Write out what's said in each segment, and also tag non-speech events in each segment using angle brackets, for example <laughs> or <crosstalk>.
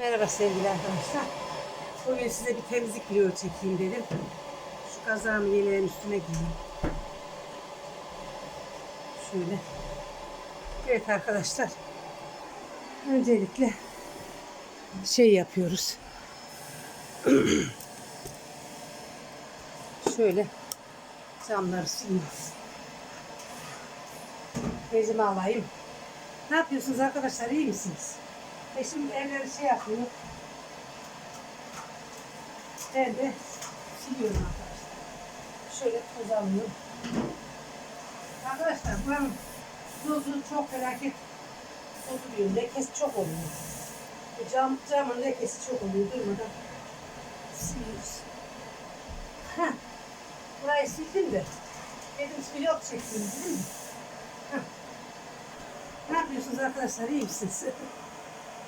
Merhaba sevgili arkadaşlar. Bugün size bir temizlik video çekeyim dedim. Şu kazağımı yeleğin üstüne giyeyim. Şöyle. Evet arkadaşlar. Öncelikle şey yapıyoruz. <clears throat> Şöyle camları siliyoruz. Bezimi alayım. Ne yapıyorsunuz arkadaşlar? İyi misiniz? Eşim elleri şey yapıyor. Ben de siliyorum arkadaşlar. Şöyle toz alıyorum. Arkadaşlar buranın tozu çok felaket oluyor. Lekesi çok oluyor. Bu cam, camın lekesi çok oluyor. Durmadan siliyoruz. Heh. Burayı sildim de. Dedim vlog çekeyim değil mi? Heh. Ne yapıyorsunuz arkadaşlar? İyi misiniz? <laughs>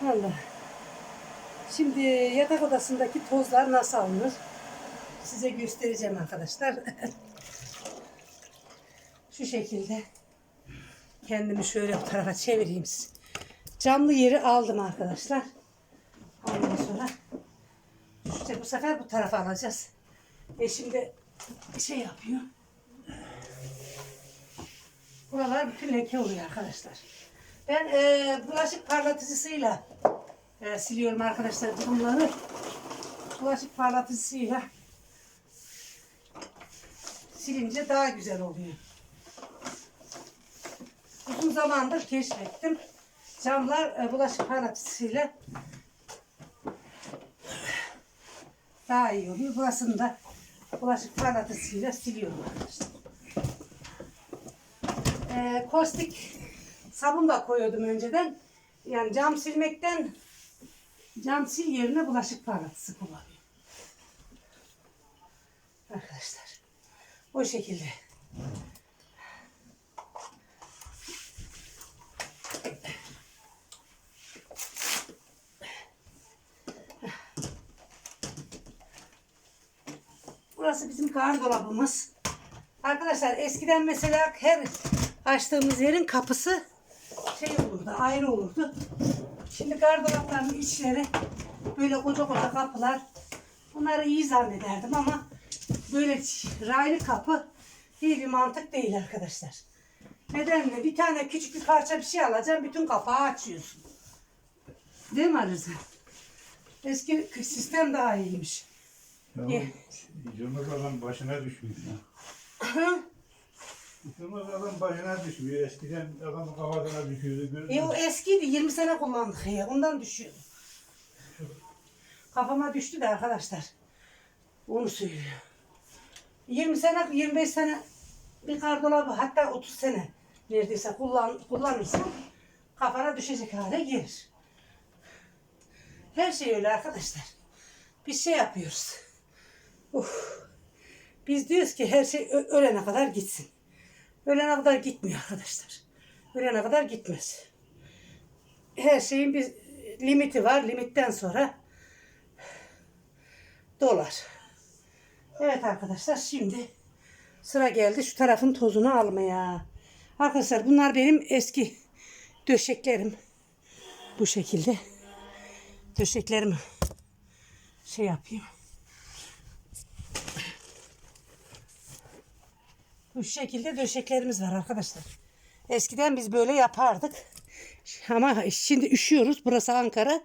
Vallahi. Şimdi yatak odasındaki tozlar nasıl alınır? Size göstereceğim arkadaşlar. <laughs> Şu şekilde kendimi şöyle bu tarafa çevireyim. Camlı yeri aldım arkadaşlar. Ondan sonra işte bu sefer bu tarafa alacağız. Eşim de şey yapıyor. Buralar bütün leke oluyor arkadaşlar. Ben e, bulaşık parlatıcısıyla e, siliyorum arkadaşlar bunları. Bulaşık parlatıcısıyla silince daha güzel oluyor. Uzun zamandır keşfettim. Camlar e, bulaşık parlatıcısıyla daha iyi oluyor. Burasını da bulaşık parlatıcısıyla siliyorum arkadaşlar. E, kostik sabun da koyuyordum önceden. Yani cam silmekten cam sil yerine bulaşık parlatıcısı kullanıyorum. Arkadaşlar. O şekilde. Burası bizim gardırobumuz. Arkadaşlar eskiden mesela her açtığımız yerin kapısı şey olurdu, ayrı olurdu. Şimdi gardıropların içleri böyle koca koca kapılar. Bunları iyi zannederdim ama böyle raylı kapı iyi bir mantık değil arkadaşlar. Neden mi? Bir tane küçük bir parça bir şey alacaksın, bütün kapağı açıyorsun. Değil mi Arıza? Eski sistem daha iyiymiş. Ya, Ye. Yılmaz adam başına düşmüyor ya. Yılmaz adam başına düşmüyor. Eskiden adamın kafasına düşüyordu. Gördün E o eskiydi. 20 sene kullandık ya. Ondan düşüyor. Kafama düştü de arkadaşlar. Onu söylüyor. 20 sene, 25 sene bir kardolabı hatta 30 sene neredeyse kullan, kullanırsan kafana düşecek hale gelir. Her şey öyle arkadaşlar. Biz şey yapıyoruz. Uf. Biz diyoruz ki her şey ö- ölene kadar gitsin. Ölene kadar gitmiyor arkadaşlar. Ölene kadar gitmez. Her şeyin bir limiti var. Limitten sonra dolar. Evet arkadaşlar şimdi sıra geldi şu tarafın tozunu almaya. Arkadaşlar bunlar benim eski döşeklerim. Bu şekilde döşeklerimi şey yapayım. Bu şekilde döşeklerimiz var arkadaşlar. Eskiden biz böyle yapardık. Ama şimdi üşüyoruz. Burası Ankara.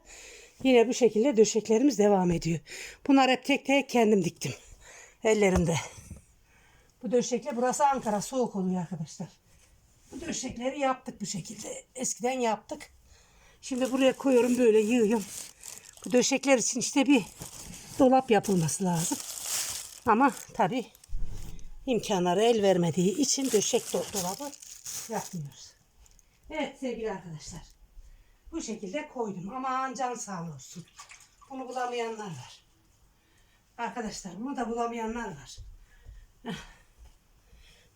Yine bu şekilde döşeklerimiz devam ediyor. Bunlar hep tek tek kendim diktim. Ellerimde. Bu döşekle burası Ankara. Soğuk oluyor arkadaşlar. Bu döşekleri yaptık bu şekilde. Eskiden yaptık. Şimdi buraya koyuyorum böyle yığıyorum. Bu döşekler için işte bir dolap yapılması lazım. Ama tabii imkanları el vermediği için döşek do- dolabı yapmıyoruz. Evet sevgili arkadaşlar. Bu şekilde koydum. Aman can sağ olsun. Bunu bulamayanlar var. Arkadaşlar bunu da bulamayanlar var.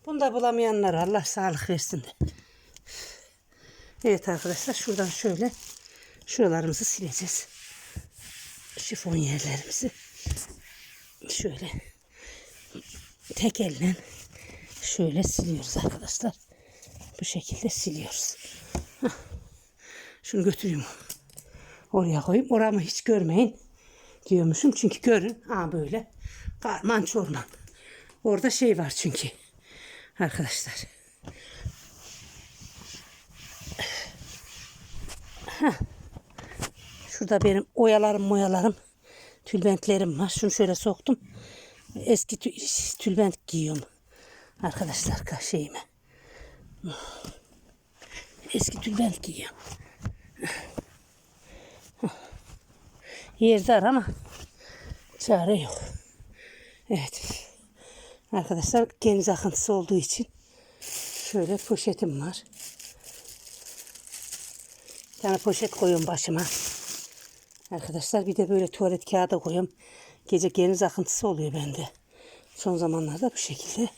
Bunu da bulamayanlar. Allah sağlık versin de. Evet arkadaşlar şuradan şöyle şuralarımızı sileceğiz. Şifon yerlerimizi. Şöyle tek elle şöyle siliyoruz arkadaşlar. Bu şekilde siliyoruz. Şunu götüreyim. Oraya koyayım. Oramı hiç görmeyin diyormuşum. Çünkü görün. Ha böyle. Karman çorman. Orada şey var çünkü. Arkadaşlar. Şurada benim oyalarım moyalarım. Tülbentlerim var. Şunu şöyle soktum. Eski tü- tülbent giyiyorum. Arkadaşlar ka- şeyime. Eski tülbent giyiyorum. Yer dar ama çare yok. Evet. Arkadaşlar deniz akıntısı olduğu için şöyle poşetim var. Bir tane poşet koyuyorum başıma. Arkadaşlar bir de böyle tuvalet kağıdı koyuyorum. Gece deniz akıntısı oluyor bende. Son zamanlarda bu şekilde.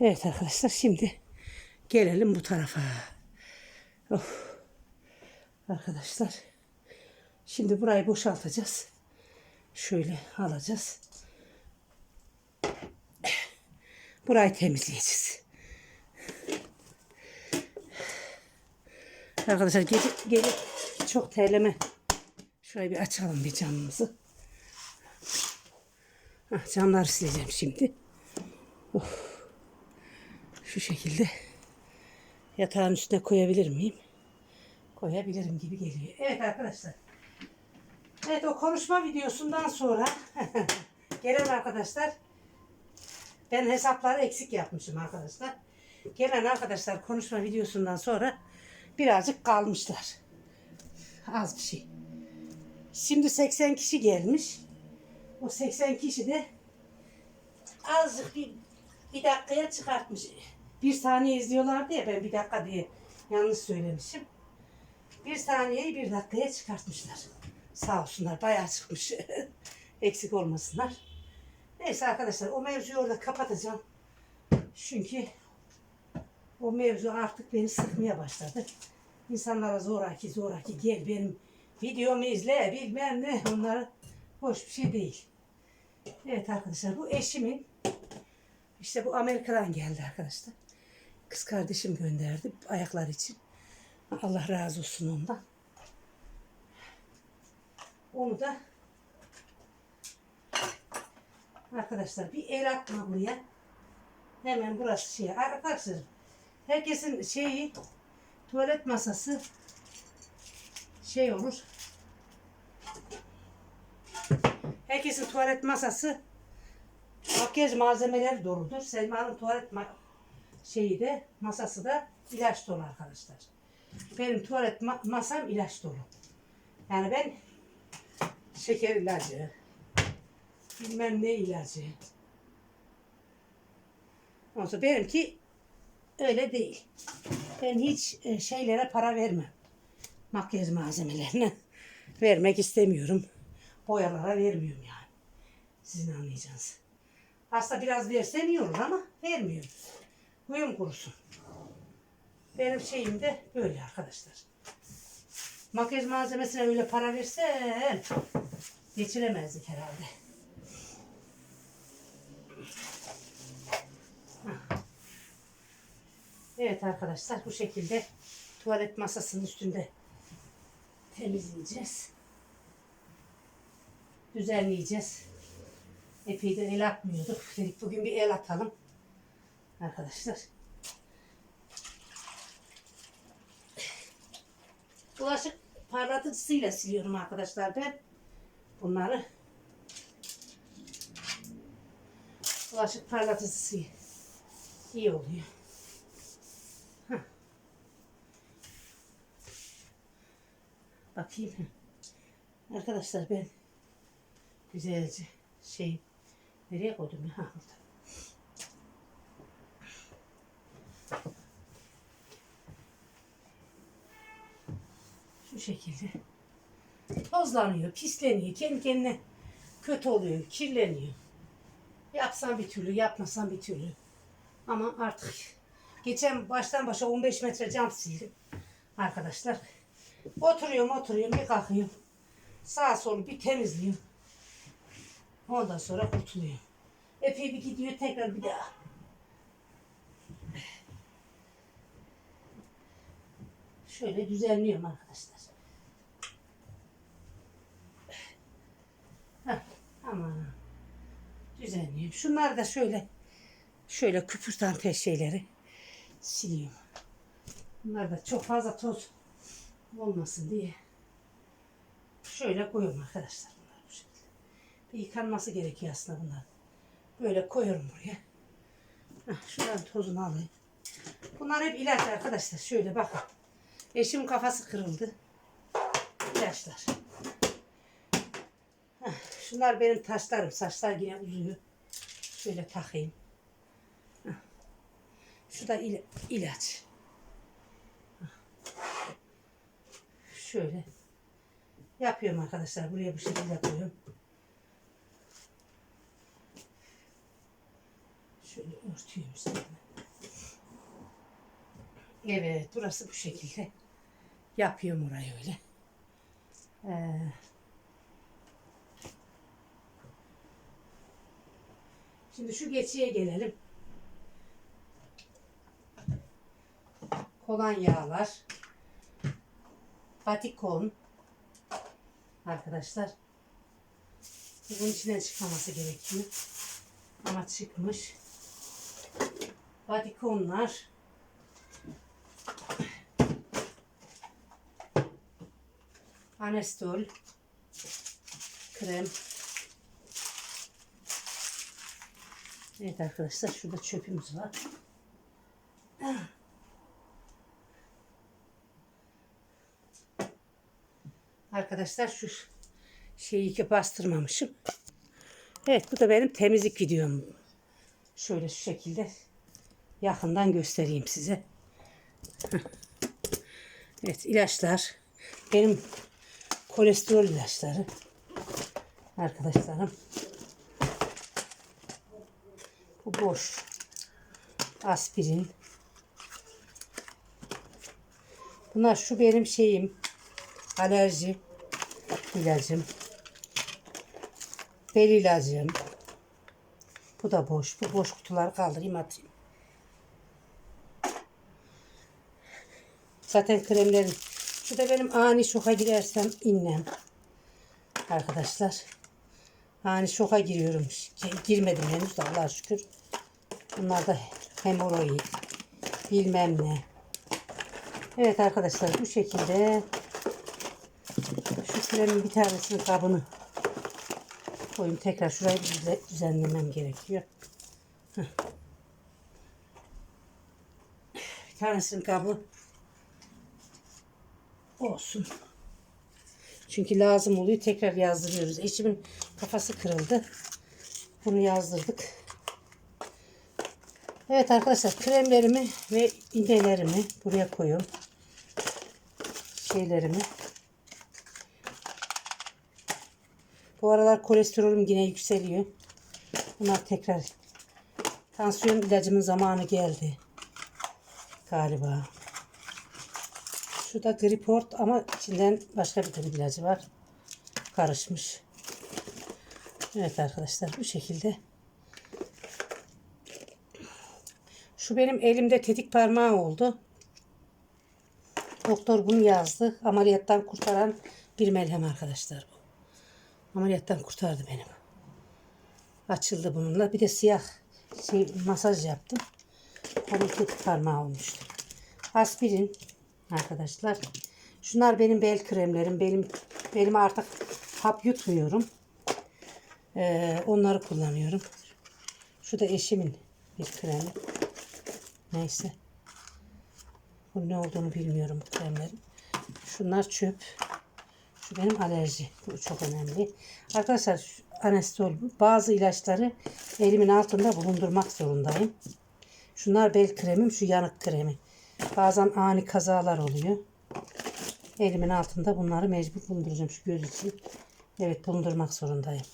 Evet arkadaşlar şimdi gelelim bu tarafa. Of. Arkadaşlar şimdi burayı boşaltacağız. Şöyle alacağız. Burayı temizleyeceğiz. Arkadaşlar gece, gece çok terleme. Şurayı bir açalım bir camımızı. Camları sileceğim şimdi. Of. Şu şekilde yatağın üstüne koyabilir miyim? Koyabilirim gibi geliyor. Evet arkadaşlar. Evet o konuşma videosundan sonra <laughs> gelen arkadaşlar ben hesapları eksik yapmışım arkadaşlar. Gelen arkadaşlar konuşma videosundan sonra birazcık kalmışlar. Az bir şey. Şimdi 80 kişi gelmiş. O 80 kişi de azıcık bir, bir dakikaya çıkartmış. Bir saniye izliyorlardı ya ben bir dakika diye yanlış söylemişim. Bir saniyeyi bir dakikaya çıkartmışlar. Sağ olsunlar bayağı çıkmış. <laughs> Eksik olmasınlar. Neyse arkadaşlar o mevzuyu orada kapatacağım. Çünkü o mevzu artık beni sıkmaya başladı. İnsanlara zoraki zoraki gel benim videomu izle bilmem ne onlar hoş bir şey değil. Evet arkadaşlar bu eşimin işte bu Amerika'dan geldi arkadaşlar. Kız kardeşim gönderdi ayaklar için. Allah razı olsun ondan. Onu da arkadaşlar bir el atma buraya. Hemen burası şey. Arkadaşlar herkesin şeyi tuvalet masası şey olur. Herkesin tuvalet masası makyaj malzemeleri doludur. Selma'nın tuvalet ma- şeyi de masası da ilaç dolu arkadaşlar. Benim tuvalet ma- masam ilaç dolu. Yani ben şeker ilacı, bilmem ne ilacı. Sonra benimki öyle değil. Ben hiç e, şeylere para vermem. Makyaj malzemelerine vermek istemiyorum. Boyalara vermiyorum yani. Sizin anlayacağınız. Aslında biraz versem iyi ama vermiyorum. Huyum kurusun. Benim şeyim de böyle arkadaşlar. Makyaj malzemesine öyle para versem geçiremezdik herhalde. Evet arkadaşlar bu şekilde tuvalet masasının üstünde temizleyeceğiz. Düzenleyeceğiz. Epey de el atmıyorduk. Dedik bugün bir el atalım. Arkadaşlar. Bulaşık parlatıcısıyla siliyorum arkadaşlar ben. Bunları bulaşık parlatıcısı iyi oluyor. Hah. Bakayım. Arkadaşlar ben güzelce şey nereye koydum ya? Ha, burada. Şu şekilde tozlanıyor, pisleniyor, kendi kendine kötü oluyor, kirleniyor. Yapsan bir türlü, yapmasan bir türlü. Ama artık geçen baştan başa 15 metre cam sildim arkadaşlar. Oturuyorum, oturuyorum, bir kalkıyorum. Sağa solu bir temizliyorum. Ondan sonra kurtuluyor. Epey bir gidiyor tekrar bir daha. Şöyle düzenliyorum arkadaşlar. Heh, aman. Düzenliyorum. Şunlar da şöyle şöyle küpürtan peş şeyleri siliyorum. Bunlar da çok fazla toz olmasın diye şöyle koyuyorum arkadaşlar yıkanması gerekiyor aslında bunlar. Böyle koyuyorum buraya. Heh, şuradan tozunu alayım. Bunlar hep ilaç arkadaşlar. Şöyle bakın. Eşimin kafası kırıldı. İlaçlar. Şunlar benim taşlarım. Saçlar yine uzuyor. Şöyle takayım. Şu da ila- ilaç. Şöyle. Yapıyorum arkadaşlar. Buraya bu şekilde koyuyorum. Şöyle örtüyorum üstüne. Evet, burası bu şekilde. Yapıyorum orayı öyle. Ee, şimdi şu geçiye gelelim. Kolonyalar. Patikon. Arkadaşlar. Bunun içinden çıkmaması gerekiyor. Ama çıkmış. Patikonlar. Anestol. Krem. Evet arkadaşlar şurada çöpümüz var. Arkadaşlar şu şeyi ki bastırmamışım. Evet bu da benim temizlik videom. Şöyle şu şekilde yakından göstereyim size. Evet ilaçlar. Benim kolesterol ilaçları. Arkadaşlarım. Bu boş. Aspirin. Bunlar şu benim şeyim. Alerji ilacım. Bel ilacım. Bu da boş. Bu boş kutuları kaldırayım atayım. Zaten kremlerim. Şu da benim ani şoka girersem inlem. Arkadaşlar. Ani şoka giriyorum. Girmedim henüz de Allah'a şükür. Bunlar da hemoroid. Bilmem ne. Evet arkadaşlar bu şekilde şu kremin bir tanesinin kabını koyayım. Tekrar şurayı düzenlemem gerekiyor. Heh. Tanesinin kabı olsun. Çünkü lazım oluyor. Tekrar yazdırıyoruz. Eşimin kafası kırıldı. Bunu yazdırdık. Evet arkadaşlar kremlerimi ve iğnelerimi buraya koyuyorum. Şeylerimi. Bu aralar kolesterolüm yine yükseliyor. Bunlar tekrar tansiyon ilacımın zamanı geldi. Galiba. Şu da Griport ama içinden başka bir grip ilacı var. Karışmış. Evet arkadaşlar bu şekilde. Şu benim elimde tetik parmağı oldu. Doktor bunu yazdı. Ameliyattan kurtaran bir melhem arkadaşlar bu. Ameliyattan kurtardı benim. Açıldı bununla. Bir de siyah şey masaj yaptım. Onun tetik parmağı olmuştu. Aspirin arkadaşlar. Şunlar benim bel kremlerim. Benim benim artık hap yutmuyorum. Ee, onları kullanıyorum. Şu da eşimin bir kremi. Neyse. Bu ne olduğunu bilmiyorum bu kremlerin. Şunlar çöp. Şu benim alerji. Bu çok önemli. Arkadaşlar anestol. Bazı ilaçları elimin altında bulundurmak zorundayım. Şunlar bel kremim. Şu yanık kremi. Bazen ani kazalar oluyor. Elimin altında bunları mecbur bulunduracağım. Şu göz için. Evet bulundurmak zorundayım.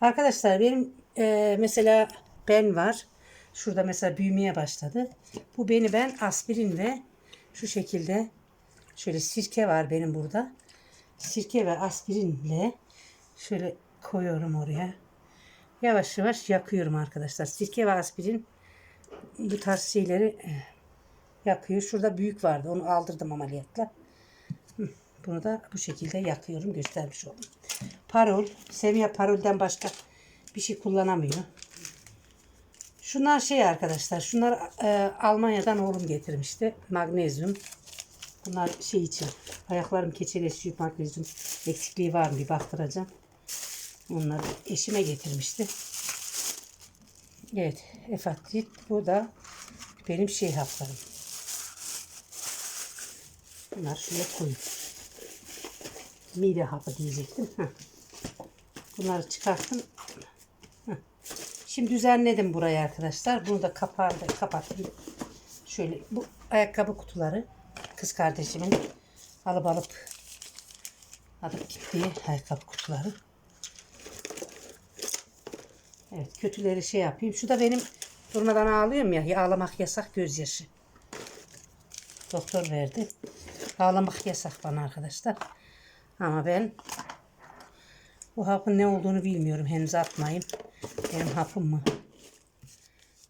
Arkadaşlar benim e, mesela ben var. Şurada mesela büyümeye başladı. Bu beni ben aspirin ve şu şekilde şöyle sirke var benim burada. Sirke ve aspirinle şöyle koyuyorum oraya. Yavaş yavaş yakıyorum arkadaşlar. Sirke ve aspirin bu tarz şeyleri e, yakıyor. Şurada büyük vardı. Onu aldırdım ameliyatla. Bunu da bu şekilde yakıyorum. Göstermiş oldum. Parol. Semiha parolden başka bir şey kullanamıyor. Şunlar şey arkadaşlar. Şunlar e, Almanya'dan oğlum getirmişti. Magnezyum. Bunlar şey için. Ayaklarım keçeleşiyor. Magnezyum eksikliği var mı bir baktıracağım. Onları eşime getirmişti. Evet. Efaktit. Bu da benim şey haplarım. Bunlar şuraya koyun. Mide hapı diyecektim. Bunları çıkarttım. Şimdi düzenledim burayı arkadaşlar. Bunu da kapağını da kapattım. Şöyle bu ayakkabı kutuları kız kardeşimin alıp alıp alıp gittiği ayakkabı kutuları. Evet kötüleri şey yapayım. Şu da benim durmadan ağlıyorum ya ağlamak yasak gözyaşı. Doktor verdi. Ağlamak yasak bana arkadaşlar. Ama ben bu hapın ne olduğunu bilmiyorum. Henüz atmayayım. Benim hapım mı?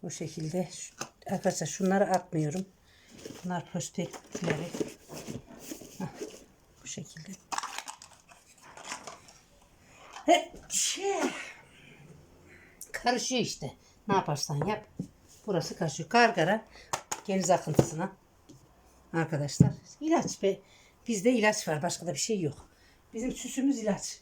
Bu şekilde. Arkadaşlar şunları atmıyorum. Bunlar prospektleri. Hah, Bu şekilde. Hepçi. Karışıyor işte. Ne yaparsan yap. Burası karışıyor. Kargara geniz akıntısına. Arkadaşlar ilaç be. Bizde ilaç var. Başka da bir şey yok. Bizim süsümüz ilaç.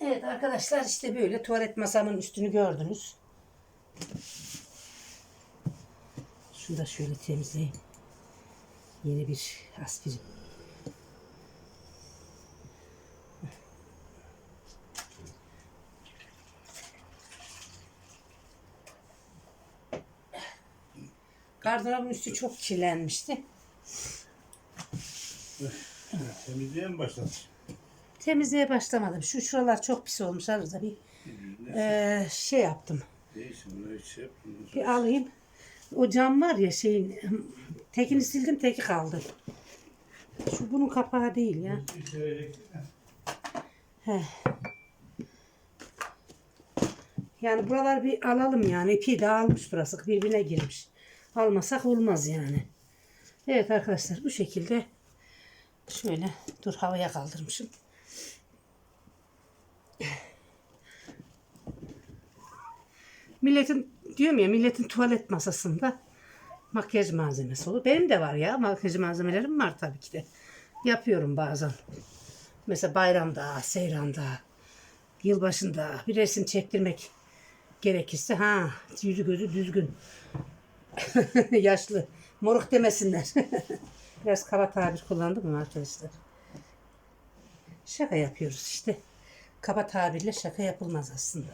Evet arkadaşlar işte böyle tuvalet masamın üstünü gördünüz. Şunu da şöyle temizleyeyim. Yeni bir aspirin. Gardırobun üstü çok kirlenmişti. Temizliğe mi başladın? Temizliğe başlamadım. Şu şuralar çok pis olmuş. Arada bir eee, şey yaptım. Değilsin bunu hiç şey yapmadın. Bir alayım. O cam var ya şeyin tekini sildim teki kaldı. Şu bunun kapağı değil ya. He. Yani buralar bir alalım yani. İpi dağılmış burası. Birbirine girmiş. Almasak olmaz yani. Evet arkadaşlar bu şekilde şöyle dur havaya kaldırmışım. Milletin diyorum ya milletin tuvalet masasında makyaj malzemesi olur. Benim de var ya makyaj malzemelerim var tabii ki de. Yapıyorum bazen. Mesela bayramda, seyranda, yılbaşında bir resim çektirmek gerekirse ha yüzü gözü düzgün. <laughs> Yaşlı. Moruk demesinler. <laughs> Biraz kaba tabir kullandım mı arkadaşlar? Şaka yapıyoruz işte. Kaba tabirle şaka yapılmaz aslında.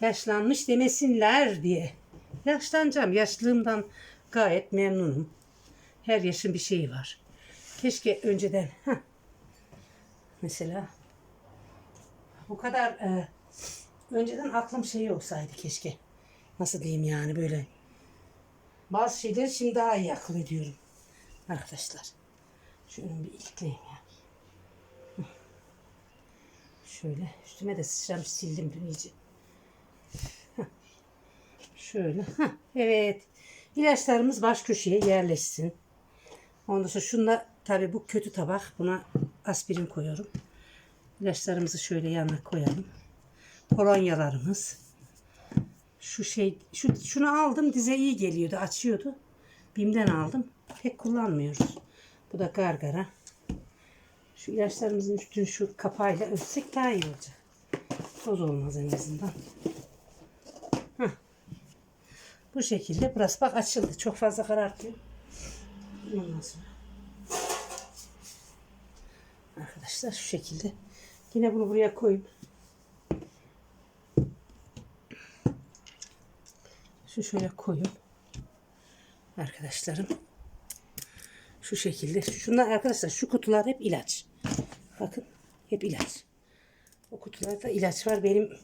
Yaşlanmış demesinler diye. Yaşlanacağım. Yaşlılığımdan gayet memnunum. Her yaşın bir şeyi var. Keşke önceden heh, mesela bu kadar e, önceden aklım şey olsaydı keşke. Nasıl diyeyim yani böyle. Bazı şeyleri şimdi daha iyi akıl ediyorum. Arkadaşlar. Şunu bir ilikleyeyim ya. Şöyle üstüme de sıçramış sildim dün iyice. Şöyle. Heh, Evet. İlaçlarımız baş köşeye yerleşsin. Ondan sonra şunla tabii bu kötü tabak. Buna aspirin koyuyorum. İlaçlarımızı şöyle yanına koyalım. Kolonyalarımız. Şu şey, şu, şunu aldım dize iyi geliyordu, açıyordu. Bim'den aldım. Pek kullanmıyoruz. Bu da gargara. Şu ilaçlarımızın üstünü şu kapağıyla örtsek daha iyi olacak. Toz olmaz en azından. Heh. Bu şekilde. Burası bak açıldı. Çok fazla karartıyor. Arkadaşlar şu şekilde. Yine bunu buraya koyup şu şöyle koyun. Arkadaşlarım. Şu şekilde. Şunlar arkadaşlar şu kutular hep ilaç. Bakın hep ilaç. O kutularda ilaç var. Benim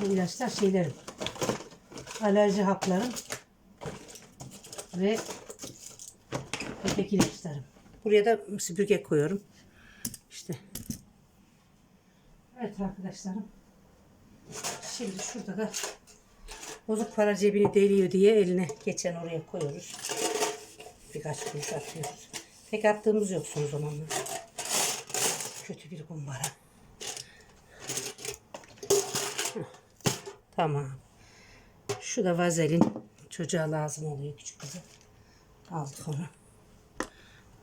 bu ilaçlar şeylerim. Alerji haplarım ve öteki ilaçlarım. Buraya da süpürge koyuyorum. İşte. Evet arkadaşlarım. Şimdi şurada da bozuk para cebini deliyor diye eline geçen oraya koyuyoruz. Birkaç kuruş atıyoruz. Pek attığımız yok son zamanlarda. kötü bir kumbara. Tamam. Şu da vazelin. Çocuğa lazım oluyor küçük kızı. Aldık onu.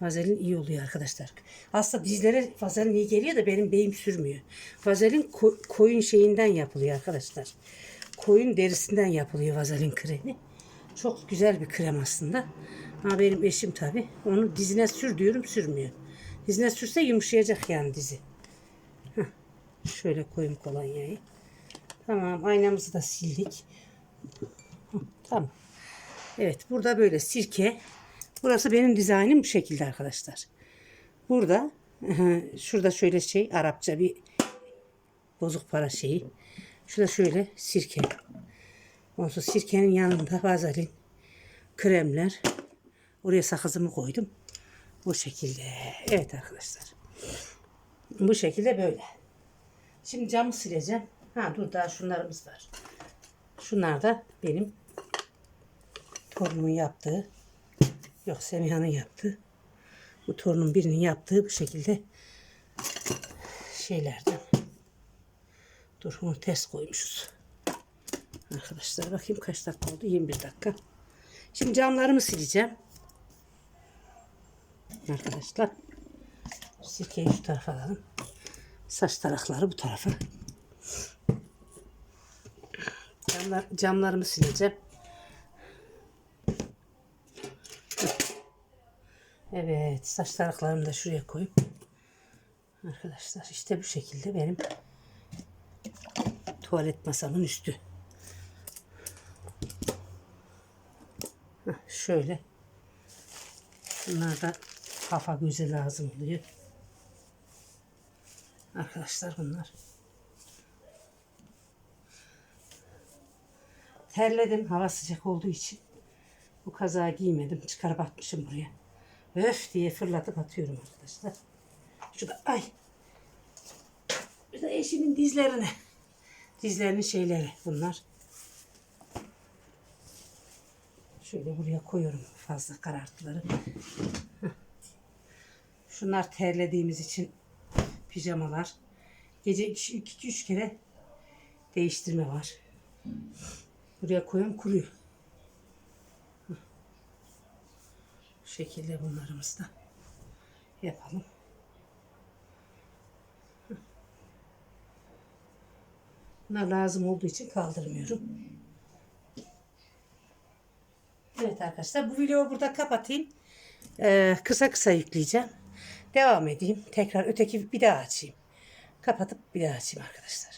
Vazelin iyi oluyor arkadaşlar. Aslında dizlere vazelin iyi geliyor da benim beyim sürmüyor. Vazelin ko- koyun şeyinden yapılıyor arkadaşlar. Koyun derisinden yapılıyor vazelin kremi. Çok güzel bir krem aslında. Ama benim eşim tabi onu dizine sür diyorum sürmüyor. Dizine sürse yumuşayacak yani dizi. Heh. Şöyle koyayım kolonyayı. Tamam aynamızı da sildik. Hı, Tamam. Evet burada böyle sirke. Burası benim dizaynım bu şekilde arkadaşlar. Burada <laughs> şurada şöyle şey Arapça bir bozuk para şeyi. Şurada şöyle sirke. Ondan sirkenin yanında vazelin, kremler. Oraya sakızımı koydum. Bu şekilde. Evet arkadaşlar. Bu şekilde böyle. Şimdi camı sileceğim. Ha dur daha şunlarımız var. Şunlar da benim torunumun yaptığı. Yok Semiha'nın yaptığı. Bu torunun birinin yaptığı bu şekilde şeylerden. Dur onu ters koymuşuz. Arkadaşlar bakayım kaç dakika oldu? 21 dakika. Şimdi camlarımı sileceğim. Arkadaşlar. Sirkeyi şu tarafa alalım. Saç tarakları bu tarafa. Camlar, camlarımı sileceğim. Evet, saç taraklarımı da şuraya koyup arkadaşlar işte bu şekilde benim tuvalet masamın üstü. Şöyle. Bunlar da kafa göze lazım oluyor. Arkadaşlar bunlar. Terledim hava sıcak olduğu için. Bu kazağı giymedim. Çıkarıp atmışım buraya. Öf diye fırlatıp atıyorum arkadaşlar. Şurada ay. Bir de eşimin dizlerine. Dizlerinin şeyleri bunlar. Şöyle buraya koyuyorum fazla karartıları. Şunlar terlediğimiz için pijamalar. Gece 2-3 kere değiştirme var. Buraya koyuyorum kuruyor. Bu şekilde bunlarımızı da yapalım. Bunlar lazım olduğu için kaldırmıyorum. Evet arkadaşlar bu videoyu burada kapatayım. Ee, kısa kısa yükleyeceğim. Devam edeyim. Tekrar öteki bir daha açayım. Kapatıp bir daha açayım arkadaşlar.